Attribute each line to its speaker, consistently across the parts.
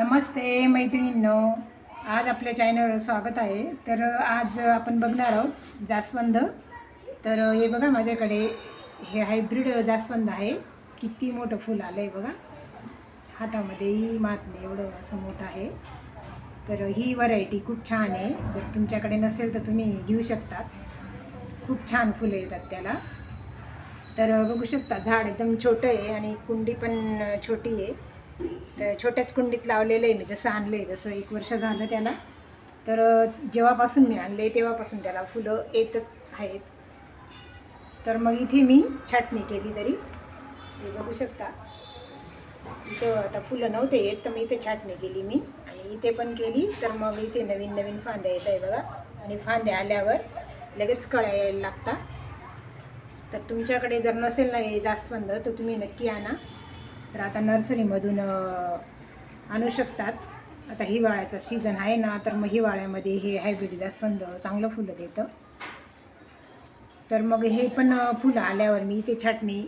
Speaker 1: नमस्ते मैत्रिणींनो. आज आपल्या चॅनलवर स्वागत आहे. तर आज आपण बघणार आहोत जास्वंद. तर हे बघा माझ्याकडे हे हायब्रिड जास्वंद आहे. किती मोठं फुल आलं आहे बघा हातामध्येही मात नाही एवढं असं मोठं आहे. तर ही व्हरायटी खूप छान आहे. जर तुमच्याकडे नसेल तर तुम्ही घेऊ शकता. खूप छान फुलं येतात त्याला. तर बघू शकता झाड एकदम छोटं आहे आणि कुंडी पण छोटी आहे. तर छोट्याच कुंडीत लावलेलं आहे मी जसं आणलं आहे जसं एक वर्ष झालं त्याला. तर जेव्हापासून मी आणले तेव्हापासून त्याला फुलं येतच आहेत. तर मग इथे मी छाटणी केली तरी. हे बघू शकता. इथं आता फुलं नव्हते येत तर मी इथे छाटणी केली मी. आणि इथे पण केली तर मग इथे नवीन नवीन फांद्या येत आहे बघा. आणि फांद्या आल्यावर लगेच कळ्या यायला लागतात. तर तुमच्याकडे जर नसेल ना हे जास्वंद तर तुम्ही नक्की आणा. तर आता नर्सरीमधून आणू शकतात. आता हिवाळ्याचा सीझन आहे ना तर मग हिवाळ्यामध्ये हे हायब्रिड जास्वंद चांगलं फुलं देतं. तर मग हे पण फुलं आल्यावर मी ते छाटणी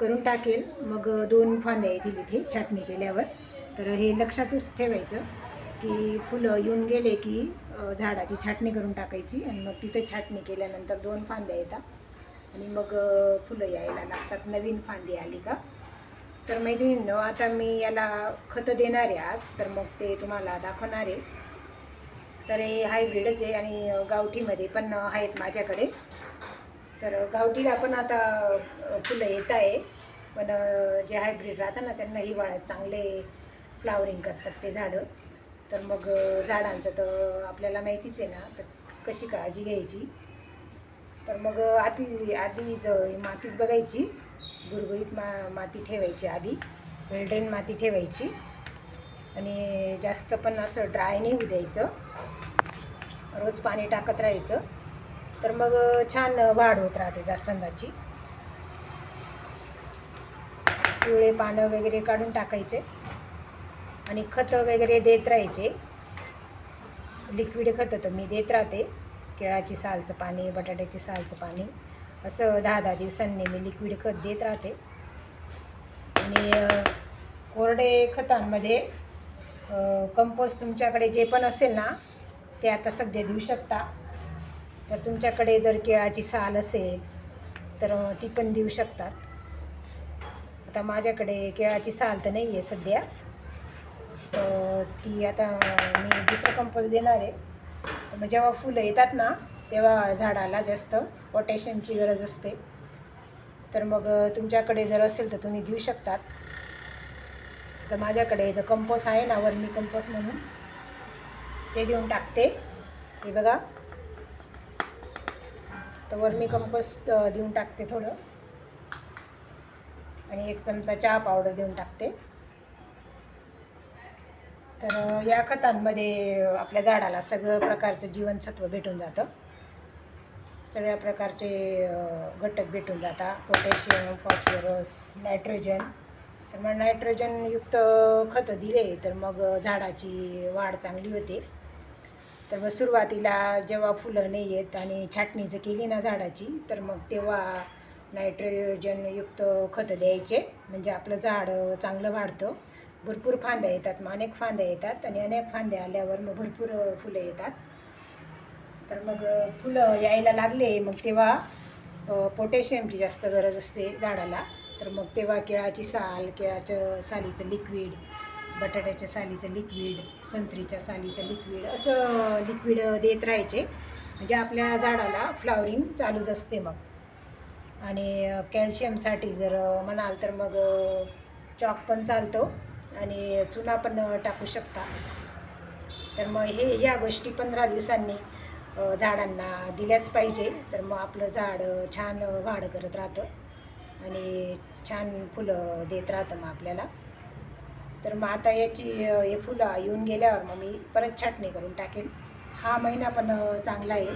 Speaker 1: करून टाकेल. मग दोन फांद्या येतील इथे छाटणी केल्यावर. तर हे लक्षातच ठेवायचं की फुलं येऊन गेले की झाडाची छाटणी करून टाकायची आणि मग तिथे छाटणी केल्यानंतर दोन फांद्या येतात. आणि मग फुलं यायला लागतात. नवीन फांदी आली का? तर मैत्रिणींनो आता मी याला खतं देणार आहे आज. तर मग ते तुम्हाला दाखवणार आहे. तर हे हायब्रिडच आहे आणि गावठीमध्ये पण आहेत माझ्याकडे. तर गावठीला पण आता फुलं येत आहे. पण जे हायब्रिड राहतात ना त्यांना हिवाळ्यात चांगले फ्लावरिंग करतात ते झाडं. तर मग झाडांचं तर आपल्याला माहितीच आहे ना तर कशी काळजी घ्यायची. तर मग आधी आधीच मातीच बघायची. गुरगुरीत मा माती ठेवायची आधी वेल्ड्रेन माती ठेवायची. आणि जास्त पण असं ड्राय नाही होऊ द्यायचं. रोज पाणी टाकत राहायचं. तर मग छान वाढ होत राहते जास्वंदाची. पिवळे पानं वगैरे काढून टाकायचे. आणि खतं वगैरे देत राहायचे. लिक्विड खतं तर मी देत राहते. केळाची सालचं पाणी बटाट्याची सालचं पाणी. असं दहा दहा दिवसांनी मी लिक्विड खत देत राहते. आणि कोरडे खतांमध्ये कंपोस्ट तुमच्याकडे जे पण असेल ना ते आता सध्या देऊ शकता. तर तुमच्याकडे जर केळाची साल असेल तर ती पण देऊ शकतात. आता माझ्याकडे केळाची साल तर नाही आहे सध्या. तर ती आता मी दुसरं कंपोस्ट देणार आहे. मग जेव्हा फुलं येतात ना तेव्हा झाडाला जास्त पोटॅशियमची गरज असते. तर मग तुमच्याकडे जर असेल तर तुम्ही देऊ शकतात. तर माझ्याकडे जर कंपोस आहे ना वर्मी कंपोस म्हणून. ते देऊन टाकते. हे बघा. तर वर्मी कंपोस देऊन टाकते थोडं. आणि एक चमचा चहा पावडर देऊन टाकते. तर या खतांमध्ये आपल्या झाडाला सगळं प्रकारचं जीवनसत्व भेटून जातं. सगळ्या प्रकारचे घटक भेटून जातात. Potassium phosphorus nitrogen. तर मग नायट्रोजनयुक्त खतं दिले तर मग झाडाची वाढ चांगली होते. तर मग सुरुवातीला जेव्हा फुलं नाही येत आणि छाटणी जर केली ना झाडाची तर मग तेव्हा नायट्रोजनयुक्त खतं द्यायचे. म्हणजे आपलं झाड चांगलं वाढतं. भरपूर फांद्या येतात मग अनेक फांद्या येतात आणि अनेक फांद्या आल्यावर मग भरपूर फुलं येतात. तर मग फुलं यायला लागले. मग तेव्हा पोटॅशियमची जास्त गरज असते झाडाला. तर मग तेव्हा केळाची साल केळाच्या सालीचं लिक्विड बटाट्याच्या सालीचं लिक्विड संत्रीच्या सालीचं लिक्विड असं लिक्विड देत राहायचे. म्हणजे आपल्या झाडाला फ्लावरिंग चालूच असते मग. आणि कॅल्शियमसाठी जर म्हणाल तर मग चॉक पण चालतो आणि चुना पण टाकू शकता. तर मग हे ह्या गोष्टी पंधरा दिवसांनी झाडांना दिल्याच पाहिजे. तर मग आपलं झाड छान वाढ करत राहतं. आणि छान फुलं देत राहतं मग आपल्याला. तर मग आता याची हे फुलं येऊन गेल्यावर मग मी परत छाटणी करून टाकेल. हा महिना पण चांगला आहे.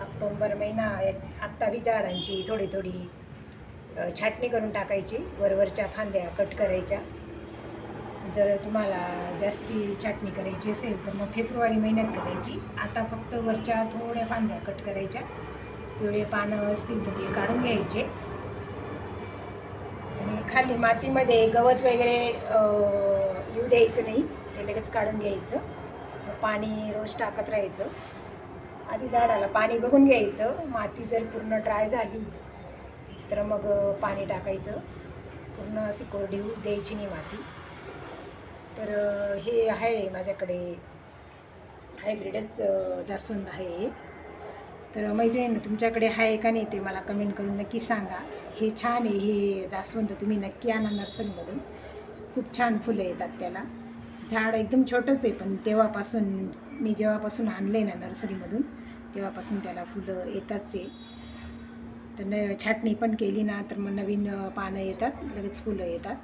Speaker 1: ऑक्टोंबर महिना या- आत्ता बी झाडांची थोडी थोडी छाटणी करून टाकायची. वरवरच्या फांद्या कट करायच्या. जर तुम्हाला जास्ती छाटणी करायची असेल तर मग फेब्रुवारी महिन्यात करायची. आता फक्त वरच्या थोड्या फांद्या कट करायच्या. पिवळे पानं असतील तर ते काढून घ्यायचे. आणि खाली मातीमध्ये गवत वगैरे येऊ द्यायचं नाही. ते लगेच काढून घ्यायचं. पाणी रोज टाकत राहायचं. आधी झाडाला पाणी बघून घ्यायचं. माती जर पूर्ण ड्राय झाली तर मग पाणी टाकायचं. पूर्ण अशी कोरडी होऊ द्यायची नाही माती. तर हे आहे माझ्याकडे हायब्रिडच जास्वंद आहे हे. तर मैत्रिणींनो तुमच्याकडे आहे का नाही ते मला कमेंट करून नक्की सांगा. हे छान आहे हे जास्वंद तुम्ही नक्की आणा नर्सरीमधून. खूप छान फुलं येतात त्याला. झाड एकदम छोटंच आहे पण तेव्हापासून मी जेव्हापासून आणलं आहे ना नर्सरीमधून तेव्हापासून त्याला फुलं येताच आहे. तर न छाटणी पण केली ना तर मग नवीन पानं येतात लगेच फुलं येतात.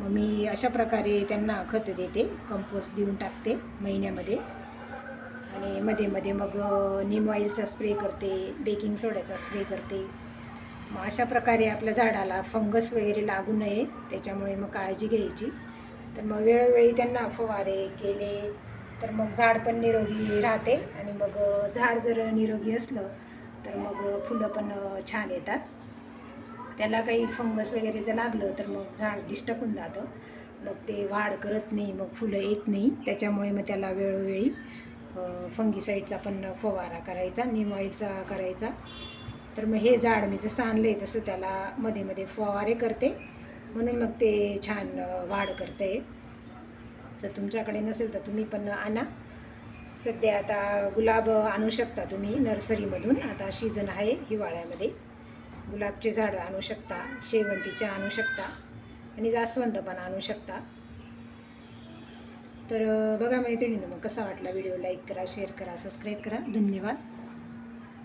Speaker 1: मग मी अशा प्रकारे त्यांना खत देते कंपोस्ट देऊन टाकते महिन्यामध्ये. आणि मध्ये मध्ये मग निम नीम ऑइलचा स्प्रे करते बेकिंग सोड्याचा स्प्रे करते. मग अशा प्रकारे आपल्या झाडाला फंगस वगैरे लागू नये त्याच्यामुळे मग काळजी घ्यायची. तर मग वेळोवेळी त्यांना फवारे केले तर मग झाड पण निरोगी राहते. आणि मग झाड जर निरोगी असलं तर मग फुलं पण छान येतात. त्याला काही फंगस वगैरे जर लागलं तर मग झाड डिस्टर्ब होऊन जातं. मग ते वाढ करत नाही मग फुलं येत नाही. त्याच्यामुळे मग त्याला वेळोवेळी फंगीसाईडचा पण फवारा करायचा नीम ऑइलचा करायचा. तर मग हे झाड मी जसं आणलं आहे तसं त्याला मध्ये मध्ये फवारे करते. म्हणून मग ते छान वाढ करते जर तुमच्याकडे नसेल तर तुम्ही पण आणा. सध्या आता गुलाब आणू शकता तुम्ही नर्सरीमधून. आता सीझन आहे हिवाळ्यामध्ये. गुलाबचे झाडं आणू शकता शेवंतीचे आणू शकता आणि जास्वंद पण आणू शकता. तर बघा मैत्रिणीनं मग कसा वाटला व्हिडिओ लाईक करा शेअर करा सबस्क्राईब करा. धन्यवाद.